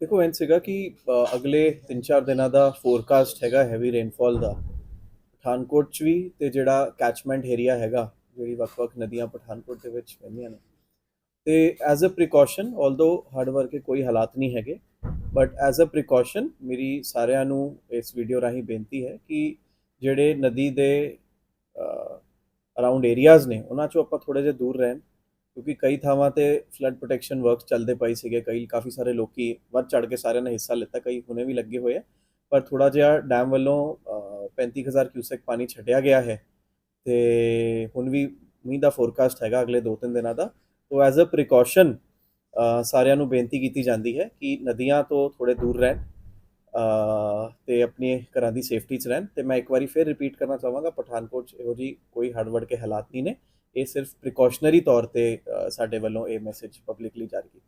ਦੇਖੋ ਐਂ ਸੀਗਾ ਕਿ ਅਗਲੇ 3-4 ਦਿਨਾਂ ਦਾ ਫੋਰਕਾਸਟ ਹੈਗਾ ਹੈਵੀ ਰੇਨਫਾਲ ਦਾ। ਪਠਾਨਕੋਟ ਚ ਵੀ ਤੇ ਜਿਹੜਾ ਕੈਚਮੈਂਟ ਏਰੀਆ ਹੈਗਾ, ਜਿਹੜੀ ਵੱਖ-ਵੱਖ ਨਦੀਆਂ ਪਠਾਨਕੋਟ ਦੇ ਵਿੱਚ ਪੈਂਦੀਆਂ ਨੇ। ਤੇ as a precaution also hard work ਕੇ ਕੋਈ ਹਾਲਾਤ ਨਹੀਂ ਹੈਗੇ ਬਟ ਐਜ਼ ਅ ਪ੍ਰੀਕਾਸ਼ਨ ਮੇਰੀ ਸਾਰਿਆਂ ਨੂੰ ਇਸ ਵੀਡੀਓ ਰਾਹੀਂ ਬੇਨਤੀ ਹੈ ਕਿ ਜਿਹੜੇ ਨਦੀ ਦੇ ਅਰਾਊਂਡ ਏਰੀਆਜ਼ ਨੇ, ਉਹਨਾਂ ਚੋਂ ਆਪਾਂ ਥੋੜੇ ਜਿਹਾ ਦੂਰ ਰਹਿਣ। ਕਿਉਂਕਿ ਕਈ ਥਾਵਾਂ ਤੇ ਫਲੱਡ ਪ੍ਰੋਟੈਕਸ਼ਨ ਵਰਕ ਚੱਲਦੇ ਪਏ ਸੀਗੇ ਕਈ ਕਾਫੀ ਸਾਰੇ ਲੋਕੀ ਵੱਧ ਚੜ ਕੇ ਸਾਰਿਆਂ ਨੇ ਹਿੱਸਾ ਲਿੱਤਾ ਕਈ ਹੁਣੇ ਵੀ ਲੱਗੇ ਹੋਏ ਆ ਪਰ ਥੋੜਾ ਜਿਹਾ ਡੈਮ ਵੱਲੋਂ ਅ, 35000 ਕਿਊਸੈਕ ਪਾਣੀ ਛੱਡਿਆ ਗਿਆ ਹੈ ਤੇ ਹੁਣ ਵੀ ਮੀਂਹ ਦਾ ਫੋਰਕਾਸਟ ਹੈਗਾ ਅਗਲੇ 2-3 ਦਿਨਾਂ ਦਾ ਤੋ ਐਜ਼ ਅ ਪ੍ਰੀਕਾਸ਼ਨ ਸਾਰਿਆਂ ਨੂੰ ਬੇਨਤੀ ਕੀਤੀ ਜਾਂਦੀ ਹੈ ਕਿ ਨਦੀਆਂ ਤੋਂ ਥੋੜੇ ਦੂਰ ਰਹਿਣ ਅ, ਤੇ ਆਪਣੀ ਘਰਾਂ ਦੀ ਸੇਫਟੀ 'ਚ ਰਹਿਣ ਤੇ ਮੈਂ ਇੱਕ ਵਾਰੀ ਫਿਰ ਰਿਪੀਟ ਕਰਨਾ ਚਾਹਾਂਗਾ ਪਠਾਨਕੋਟ 'ਚ ਇਹੋ ਜੀ ਕੋਈ ਹੜਵੜ ਕੇ ਹਾਲਾਤ ਨਹੀਂ ਨੇ ਇਹ ਸਿਰਫ ਪ੍ਰੀਕਾਸ਼ਨਰੀ ਤੌਰ ਤੇ ਸਾਡੇ ਵੱਲੋਂ ਇਹ ਮੈਸੇਜ ਪਬਲਿਕਲੀ ਜਾਰੀ ਕੀਤਾ